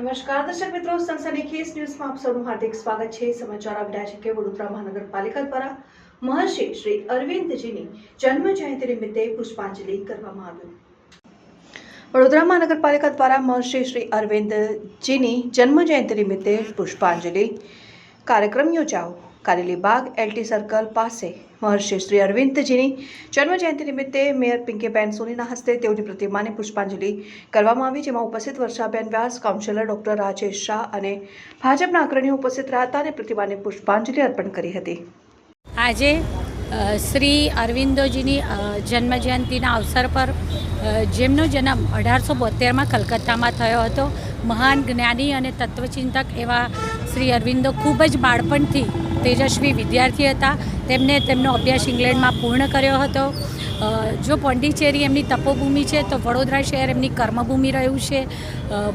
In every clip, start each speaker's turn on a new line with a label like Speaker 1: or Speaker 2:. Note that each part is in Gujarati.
Speaker 1: નમસ્કાર, દર્શક મિત્રો સંસદની ખેસ ન્યૂઝમાં આપ સૌનું હાર્દિક સ્વાગત છે. સમાચાર આવી રહ્યા છે કે વડોદરા મહાનગરપાલિકા દ્વારા મહર્ષિ શ્રી અરવિંદજીની જન્મ જયંતિ નિમિત્તે પુષ્પાંજલિ કરવામાં આવ્યું વડોદરા મહાનગરપાલિકા દ્વારા મહર્ષિ શ્રી અરવિંદજીની જન્મ જયંતિ નિમિત્તે પુષ્પાંજલિ કાર્યક્રમ યોજાયો. કારેલી બાગ એલટી સર્કલ પાસે મહર્ષિ શ્રી અરવિંદજીની જન્મજયંતિ નિમિત્તે મેયર પિંકીબેન સોનીના હસ્તે તેઓની પ્રતિમાને પુષ્પાંજલિ કરવામાં આવી, જેમાં ઉપસ્થિત વર્ષાબેન વ્યાસ, કાઉન્સિલર ડોક્ટર રાજેશ શાહ અને ભાજપના અગ્રણીઓ ઉપસ્થિત રહ્યા હતા અને પ્રતિમાને પુષ્પાંજલિ અર્પણ કરી હતી.
Speaker 2: આજે શ્રી અરવિંદોજીની જન્મજયંતિના અવસર પર જેમનો જન્મ અઢારસો બોતેરમાં કલકત્તામાં થયો હતો, મહાન જ્ઞાની અને તત્વચિંતક એવા શ્રી અરવિંદો ખૂબ જ બાળપણથી તેજસ્વી વિદ્યાર્થી હતા. તેમને તેમનો અભ્યાસ ઇંગ્લેન્ડમાં પૂર્ણ કર્યો હતો. જો પોંડિચેરી એમની તપોભૂમિ છે, તો વડોદરા શહેર એમની કર્મભૂમિ રહ્યું છે.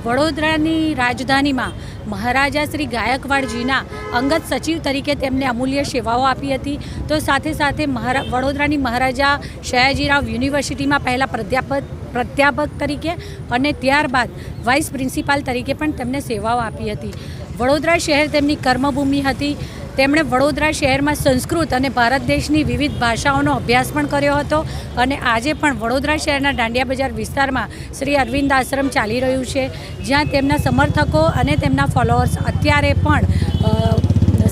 Speaker 2: વડોદરાની રાજધાનીમાં મહારાજા શ્રી ગાયકવાડજીના અંગત સચિવ તરીકે તેમને અમૂલ્ય સેવાઓ આપી હતી. તો સાથે સાથે મહારા, વડોદરાની મહારાજા સયાજીરાવ યુનિવર્સિટીમાં પહેલાં પ્રાધ્યાપક પ્રાધ્યાપક તરીકે અને ત્યારબાદ વાઇસ પ્રિન્સિપાલ તરીકે પણ તેમને સેવાઓ આપી હતી. વડોદરા શહેર તેમની કર્મભૂમિ હતી. તેમણે વડોદરા શહેરમાં સંસ્કૃત અને ભારત દેશની વિવિધ ભાષાઓનો અભ્યાસ પણ કર્યો હતો અને આજે પણ વડોદરા શહેરના દાંડિયા બજાર વિસ્તારમાં શ્રી અરવિંદ આશ્રમ ચાલી રહ્યું છે, જ્યાં તેમના સમર્થકો અને તેમના ફોલોઅર્સ અત્યારે પણ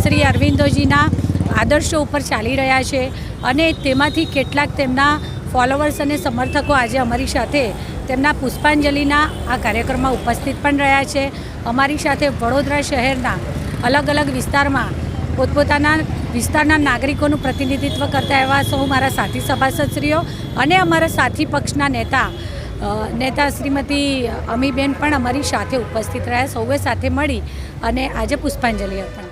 Speaker 2: શ્રી અરવિંદોજીના આદર્શો ઉપર ચાલી રહ્યા છે અને તેમાંથી કેટલાક તેમના ફોલોઅર્સ અને સમર્થકો આજે અમારી સાથે તેમના પુષ્પાંજલિના આ કાર્યક્રમમાં ઉપસ્થિત પણ રહ્યા છે. અમારી સાથે વડોદરા શહેરના અલગ અલગ વિસ્તારમાં પોતપોતાના વિસ્તારના નાગરિકોનું પ્રતિનિધિત્વ કરતા એવા સૌ મારા સાથી સભાસદશ્રીઓ અને અમારા સાથી પક્ષના નેતા નેતા શ્રીમતી અમીબેન પણ અમારી સાથે ઉપસ્થિત રહ્યા, સૌએ સાથે મળી અને આજે પુષ્પાંજલિ અર્પણ